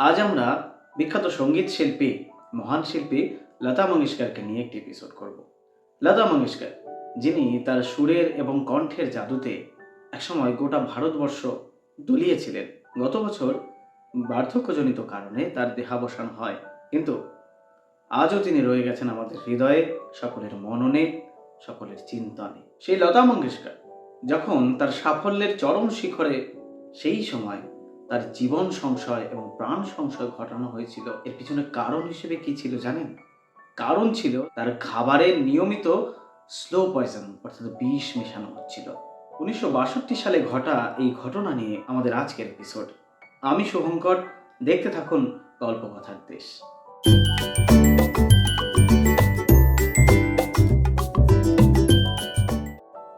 আজ আমরা বিখ্যাত সংগীত শিল্পী, মহান শিল্পী লতা মঙ্গেশকরকে নিয়ে একটি এপিসোড করব। লতা মঙ্গেশকর, যিনি তার সুরের এবং কণ্ঠের জাদুতে একসময় গোটা ভারতবর্ষ দুলিয়েছিলেন। গত বছর বার্ধক্যজনিত কারণে তার দেহাবসান হয়। কিন্তু আজও তিনি রয়ে গেছেন আমাদের হৃদয়ে, সকলের মননে, সকলের চিন্তনে। সেই লতা মঙ্গেশকর যখন তার সাফল্যের চরম শিখরে সেই সময় তার জীবন সংশয় এবং প্রাণ সংশয় ঘটানো হয়েছিল। এর পিছনে কারণ হিসেবে কি ছিল জানেন? কারণ ছিল তার খাবারে নিয়মিত স্লো পয়জন অর্থাৎ বিষ মেশানো হচ্ছিল। উনিশশো বাষট্টি সালে ঘটা এই ঘটনা নিয়ে আমাদের আজকের এপিসোড আমি শুভঙ্কর, দেখতে থাকুন গল্প কথার দেশ।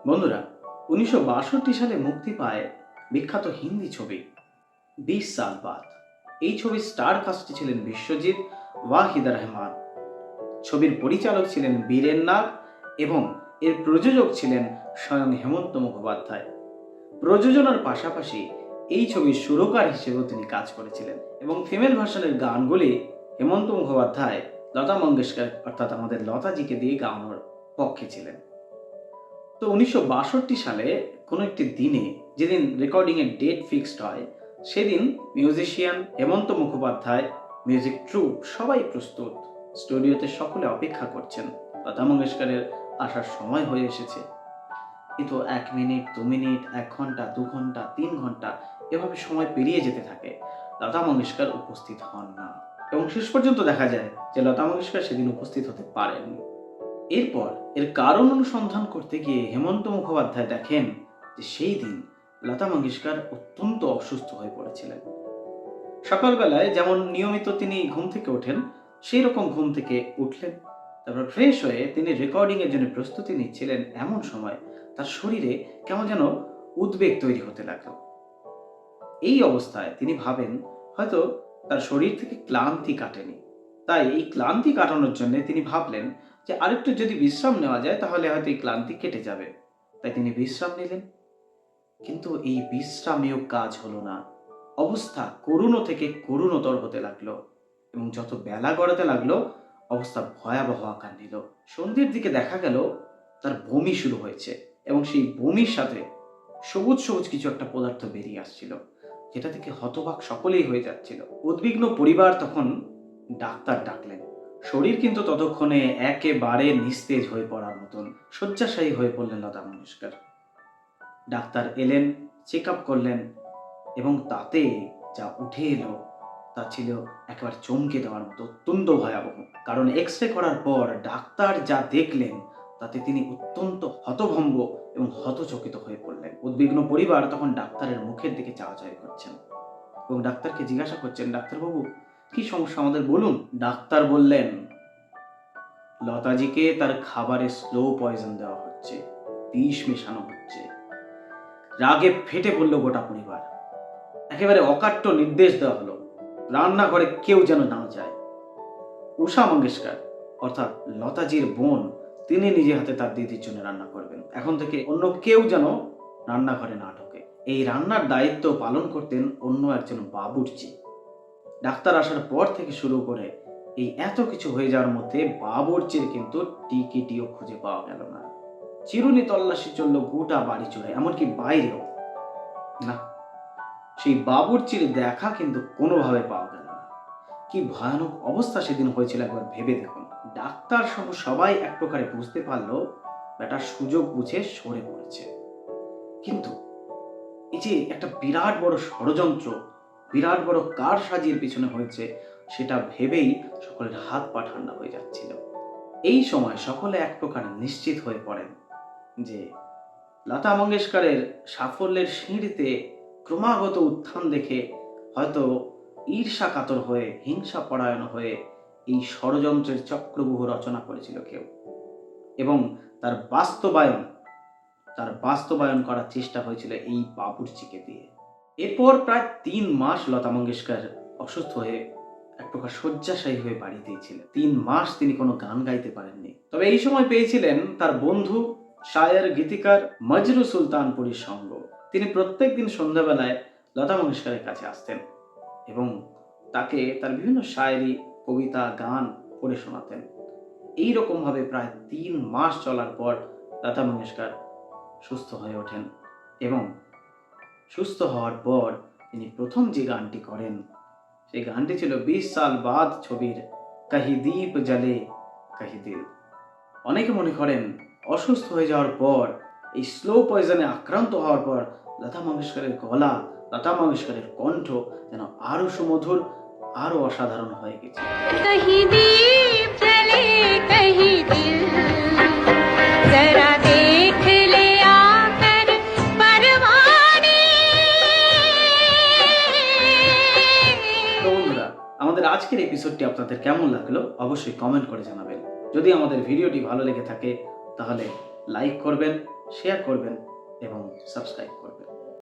বন্ধুরা, উনিশশো বাষট্টি সালে মুক্তি পায় বিখ্যাত হিন্দি ছবি বিশ সাল বাদ। এই ছবির স্টার কাস্টে ছিলেন বিশ্বজিৎ, ওয়াহিদা রহমান। ছবির পরিচালক ছিলেন বীরেন নাগ এবং এর প্রযোজক ছিলেন স্বয়ং হেমন্ত মুখোপাধ্যায়। প্রযোজনার পাশাপাশি এই ছবির সুরকার হিসেবেও তিনি কাজ করেছিলেন এবং ফিমেল ভার্সনের গানগুলি হেমন্ত মুখোপাধ্যায়, লতা মঙ্গেশকর অর্থাৎ আমাদের লতাজিকে দিয়ে গাওয়ানোর পক্ষে ছিলেন। তো উনিশশো বাষট্টি সালে কোনো একটি দিনে যেদিন রেকর্ডিংয়ের ডেট ফিক্সড হয় সেদিন musician Hemanta Mukhopadhyay, music troupe সবাই প্রস্তুত। স্টুডিওতে সকলে অপেক্ষা করছেন। লতা মঙ্গেশকরের আসার সময় হয়ে এসেছে। কিন্তু এক মিনিট, দু মিনিট, এক ঘণ্টা, দু ঘণ্টা, তিন ঘণ্টা এভাবে সময় পেরিয়ে যেতে থাকে। লতা মঙ্গেশকর উপস্থিত হন না। এবং শেষ পর্যন্ত দেখা যায় যে লতা মঙ্গেশকর সেদিন উপস্থিত হতে পারেননি এরপর এর কারণ অনুসন্ধান করতে গিয়ে হেমন্ত মুখোপাধ্যায় দেখেন যে সেই দিন লতা মঙ্গেশকর অত্যন্ত অসুস্থ হয়ে পড়েছিলেন। সকালবেলায় যেমন নিয়মিত তিনি ঘুম থেকে ওঠেন, সেই রকম ঘুম থেকে উঠলেন। তারপর ফ্রেশ হয়ে তিনি রেকর্ডিং এর জন্য প্রস্তুতি নিচ্ছিলেন এমন সময় তার শরীরে কেমন যেন উদ্বেগ তৈরি হতে লাগল। এই অবস্থায় তিনি ভাবেন, হয়তো তার শরীর থেকে ক্লান্তি কাটেনি। তাই এই ক্লান্তি কাটানোর জন্য তিনি ভাবলেন যে আরেকটু যদি বিশ্রাম নেওয়া যায় তাহলে হয়তো এই ক্লান্তি কেটে যাবে। তাই তিনি বিশ্রাম নিলেন। কিন্তু এই বিশ্রামেও কাজ হলো না। অবস্থা করুণ থেকে করুণতর হতে লাগল এবং যত বেলা গড়াতে লাগল, অবস্থা ভয়াবহ আকার নিল। সন্ধ্যের দিকে দেখা গেল, তার বমি শুরু হয়েছে এবং সেই বমির সাথে সবুজ সবুজ কিছু একটা পদার্থ বেরিয়ে আসছিল, যেটা থেকে হতবাক সকলেই হয়ে যাচ্ছিল। উদ্বিগ্ন পরিবার তখন ডাক্তার ডাকলেন। শরীর কিন্তু ততক্ষণে একেবারে নিস্তেজ হয়ে পড়ার মতন, শয্যাশায়ী হয়ে পড়লেন লতা মঙ্গেশকর। ডাক্তার এলেন চেক আপ করলেন এবং তাতে যা উঠে এলো তা ছিল একেবারে চমকে দেওয়ার মতো অত্যন্ত ভয়াবহ। কারণ এক্স রে করার পর ডাক্তার যা দেখলেন তাতে তিনি অত্যন্ত হতভম্ব এবং হতচকিত হয়ে পড়লেন। উদ্বিগ্ন পরিবার তখন ডাক্তারের মুখের দিকে চাওয়াচাই করছেন এবং ডাক্তারকে জিজ্ঞাসা করছেন, ডাক্তারবাবু, কি সমস্যা? আমাদের বলুন। ডাক্তার বললেন, লতাজিকে তার খাবারে স্লো পয়জন দেওয়া হচ্ছে, বিষ মেশানো হচ্ছে। রাগে ফেটে পড়ল গোটা পরিবার। একেবারে অকাট্য নির্দেশ দেওয়া হলো, রান্নাঘরে কেউ যেন না যায়। উষা মঙ্গেশকর, অর্থাৎ লতাজির বোন, তিনি নিজে হাতে তার দিদির জন্য রান্না করবেন। এখন থেকে অন্য কেউ যেন রান্নাঘরে না ঢোকে। এই রান্নার দায়িত্ব পালন করতেন অন্য একজন বাবুর্চি। ডাক্তার আসার পর থেকে শুরু করে এই এত কিছু হয়ে যাওয়ার মধ্যে বাবুর্চির কিন্তু টিকিটিও খুঁজে পাওয়া গেল না। চিরুনি তল্লাশি চলল গোটা বাড়ি চড়ে এমনকি বাইরেও। না, সেই বাবুর্চির দেখা কিন্তু কোনোভাবে পাওয়া গেল না। কি ভয়ানক অবস্থা সেদিন হয়েছিল একবার ভেবে দেখুন। ডাক্তার সহ সবাই এক প্রকারে বুঝতে পারল বেটার সুযোগ বুঝে সরে পড়েছে। কিন্তু এই যে একটা বিরাট বড় ষড়যন্ত্র, বিরাট বড় কার সাজির পিছনে হয়েছে, সেটা ভেবেই সকলের হাত পা ঠান্ডা হয়ে যাচ্ছিল। এই সময় সকলে এক প্রকার নিশ্চিত হয়ে পড়েন। যে লতা মঙ্গেশকরের সাফল্যের সিঁড়িতে ক্রমাগত উত্থান দেখে হয়তো ঈর্ষা কাতর হয়ে হিংসা পরায়ণ হয়ে এই ষড়যন্ত্রের চক্রবুহ রচনা করেছিল কেউ। এবং তার বাস্তবায়ন তার বাস্তবায়ন করার চেষ্টা হয়েছিল এই বাবুর্চিকে দিয়ে। এরপর প্রায় তিন মাস লতা মঙ্গেশকর অসুস্থ হয়ে এক প্রকার শয্যাশায়ী হয়ে বাড়িতেই ছিলেন। তিন মাস তিনি কোনো গান গাইতে পারেননি। তবে এই সময় পেয়েছিলেন তার বন্ধু শায়ের গীতিকার মজরু সুলতানপুরীর সঙ্গ। তিনি প্রত্যেক দিন সন্ধ্যাবেলায় লতা মঙ্গেশকরের কাছে আসতেন এবং তাকে তার বিভিন্ন শায়েরি কবিতা, গান পড়ে শোনাতেন। এই রকমভাবে প্রায় তিন মাস চলার পর লতা মঙ্গেশকর সুস্থ হয়ে ওঠেন এবং সুস্থ হওয়ার পর তিনি প্রথম যে গানটি করেন, সেই গানটি ছিল বিশ সাল বাদ ছবির কাহি দীপ জ্বলে কাহি দিল। অনেকে মনে করেন অসুস্থ হয়ে যাওয়ার পর এই স্লো পয়জনে আক্রান্ত হওয়ার পর লতা মঙ্গেশকরের গলা লতা মঙ্গেশকরের কণ্ঠ যেন আরও সুমধুর আরও অসাধারণ হয়ে গেছে। আমাদের আজকের এপিসোডটি আপনাদের কেমন লাগল? অবশ্যই কমেন্ট করে জানাবেন। যদি আমাদের ভিডিওটি ভালো লেগে থাকে তাহলে লাইক করবেন শেয়ার করবেন এবং সাবস্ক্রাইব করবেন।